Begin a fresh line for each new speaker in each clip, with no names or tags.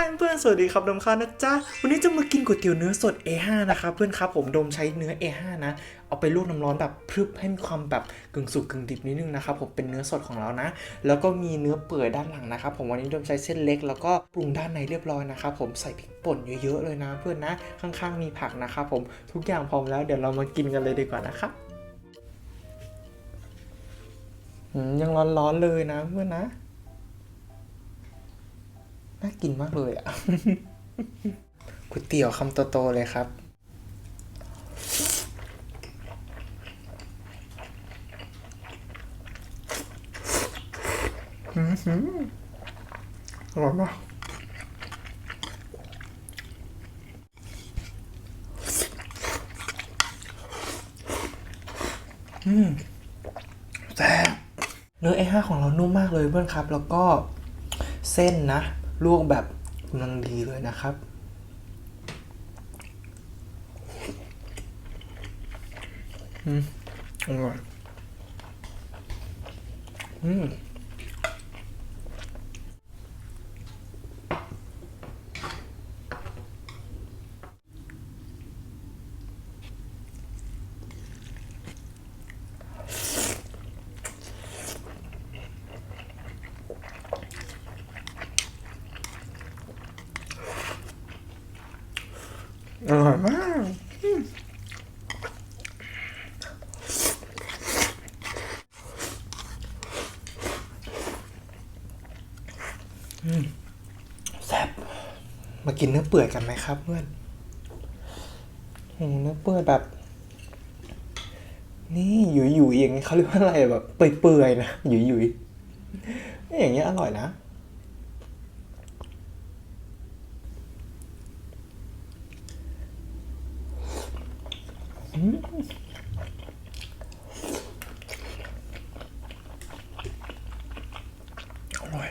ายเพื่อนสวัสดีครับดมข้าวนะจ๊ะวันนี้จะมากินก๋วยเตี๋ยวเนื้อสด A5 นะครับเพื่อนครับผมดมใช้เนื้อ A5 นะ เอาไปลวกน้ำร้อนแบบพรึบให้มีความแบบกึ่งสุกกึ่งดิบนิดนึงนะครับผมเป็นเนื้อสดของเรานะ แล้วก็มีเนื้อเปื่อยด้านหลังนะครับผมวันนี้ดมใช้เส้นเล็กแล้วก็ปรุงด้านในเรียบร้อยนะครับผมใส่พริกป่นเยอะๆเลยนะ เพื่อนนะข้างๆมีผักนะครับผมทุกอย่างพร้อมแล้วเดี๋ยวเรามากินกันเลยดีกว่านะครับยังร้อนๆเลยนะเพื่อนนะ น่ากินมากเลยอะก๋วยเตี๋ยวคำโตๆเลยครับอร่อยมากอืมแต่บเนื้อ A5 ของเรานุ่มมากเลยเพื่อนครับ แล้วก็เส้นนะ ลวกแบบกำลังดีเลยนะครับ อืมอร่อยอืม อร่อยมากมอืมแซ่บมากินเนื้อเปื่อยกันไหมครับเพื่อนโหเนื้อเปื่อยแบบ นี่หยุยๆอย่างนี้เขาเรียกว่าอะไรแบบเปื่อยๆนะหยุยๆอย่างเงี้ยอร่อยนะ อร่อย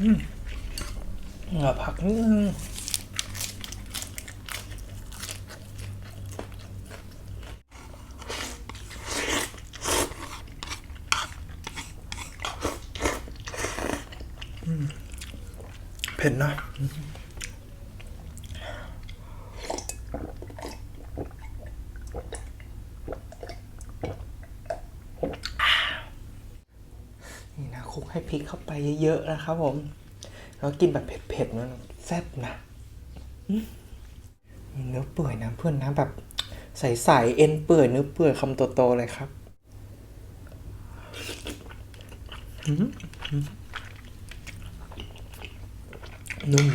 อืมเหงาผักนิดนึงอืมเผ็ดนะนี่นะคลุกให้พริกเข้าไปเยอะๆนะครับผมแล้วกินแบบเผ็ดๆนะแซ่บนะเนื้อเปื่อยนะเพื่อนนะแบบใสๆเอ็นเปื่อยเนื้อเปื่อยคำโตๆเลยครับอื มอืมนุ่ม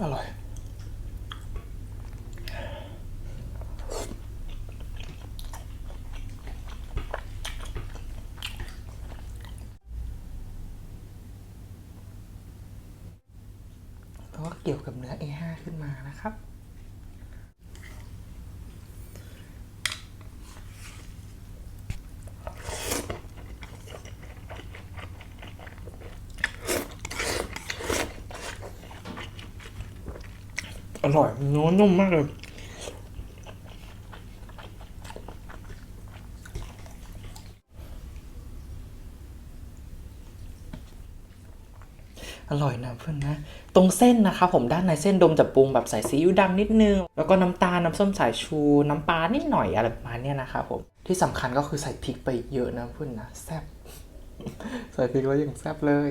อร่อย แล้วก็ เกี่ยวกับเนื้อ A5 ขึ้นมานะครับ อร่อยเนื้อนุ่มมากเลย อร่อยนะเพื่อนนะ ตรงเส้นนะคะผมด้านในเส้นดมจะปรุงแบบใส่ซีอิ๊วดำนิดนึง แล้วก็น้ำตาลน้ำส้มสายชู น้ำปลานิดหน่อยอะไรประมาณนี้นะครับผมที่สำคัญก็คือใส่พริกไปเยอะนะเพื่อนนะแซ่บใส่พริกแล้วยังแซ่บเลย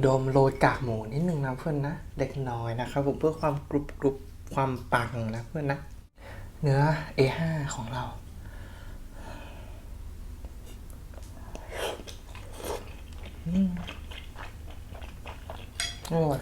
โดมโรยกากหมูนิดนึงนะเพื่อนนะเล็กน้อยนะครับผมเพื่อความกรุบกรุบความปังนะเพื่อนนะ เนื้อ A5 ของเรา อืมอร่อย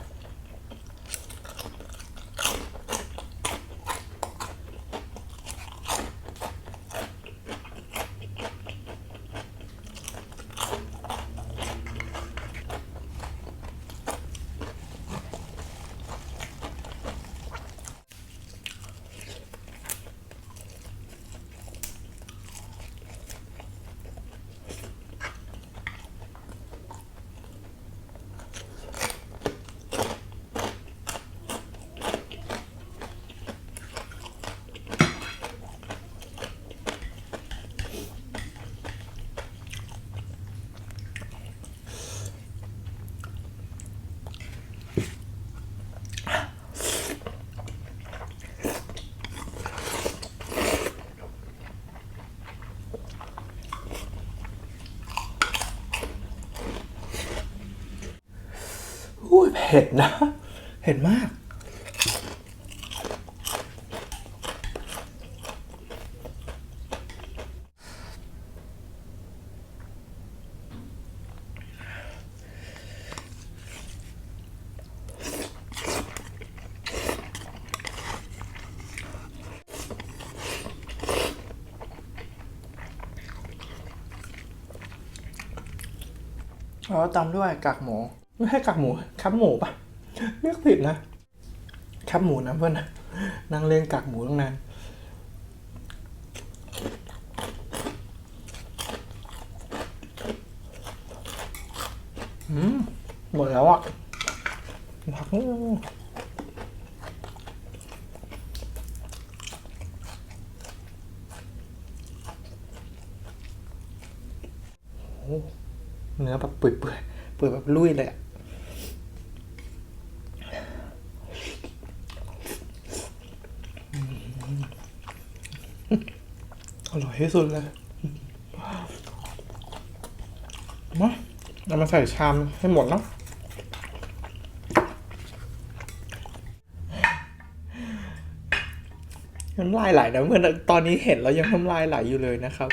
อุ้ยเผ็ดนะ เผ็ดมาก แล้วตามด้วยกากหมู ไม่ใช่กากหมูครับหมูปะเรียกผิดนะครับหมูนะเพื่อนนะนั่งเล่นกากหมูตั้งนานอืมหมดแล้วอะผักนิดนึงโอ้เนื้อแบบเปื่อยๆเปื่อยเปื่อยแบบลุยเลยอะ อร่อยที่สุดเลยมาเอามาใส่ชามให้หมดเนาะน้ำลายไหลนะเพื่อนตอนนี้เห็นแล้วยังน้ำลายไหลอยู่เลยนะครับ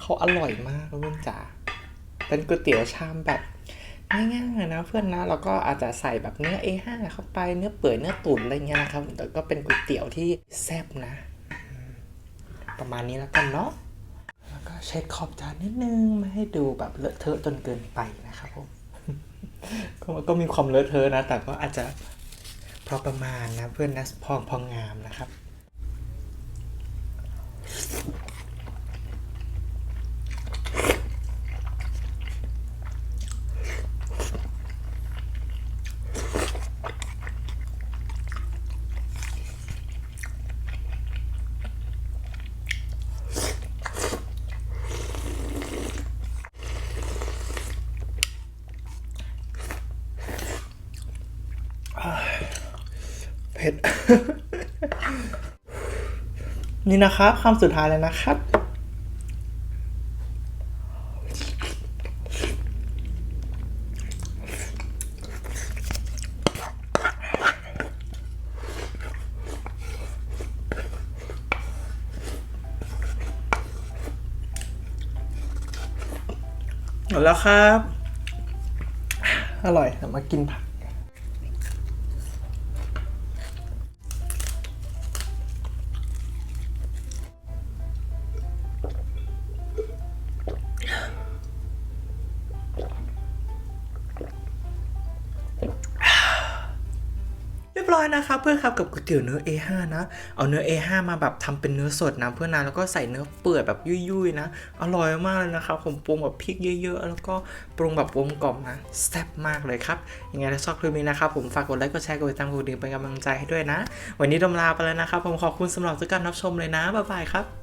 เขาอร่อยมากเพื่อนจ๋าเป็นก๋วยเตี๋ยวชามแบบง่ายๆนะเพื่อนนะแล้วก็อาจจะใส่แบบเนื้อ A5 เข้าไปเนื้อเปื่อยเนื้อตุ๋นอะไรเงี้ยนะครับแต่ก็เป็นก๋วยเตี๋ยวที่แซ่บนะ ประมาณนี้แล้วกันเนาะแล้วก็เช็ดขอบจานนิดนึงไม่ให้ดูแบบเลอะเทอะจนเกินไปนะครับผมก็ก็มีความเลอะเทอะนะ แต่ก็อาจจะพอประมาณนะเพื่อนนะพองพองงามนะครับ เผ็ด นี่นะครับคำสุดท้ายเลยนะครับ หมดแล้วครับ อร่อยเดี๋ยวมากินผัก ร้อยนะคะเพื่อนครับกับก๋วยเตี๋ยวเนื้อ A5 นะ เอาเนื้อ A5 มาแบบทำเป็นเนื้อสดนะเพื่อนนะแล้วก็ใส่เนื้อเปื่อยแบบยุ่ยๆนะ อร่อยมากเลยนะครับผมปรุงแบบพริกเยอะ ๆ แล้วก็ปรุงแบบกลมกล่อมนะแซ่บมากเลยครับยังไงถ้าชอบคลิปนี้นะครับผมฝากกดไลค์กดแชร์กดติดตามกดดิ่งเป็นกำลังใจให้ด้วยนะ วันนี้ดมลาไปแล้วนะครับผมขอบคุณสำหรับทุกการรับชมเลยนะบ๊ายบายครับ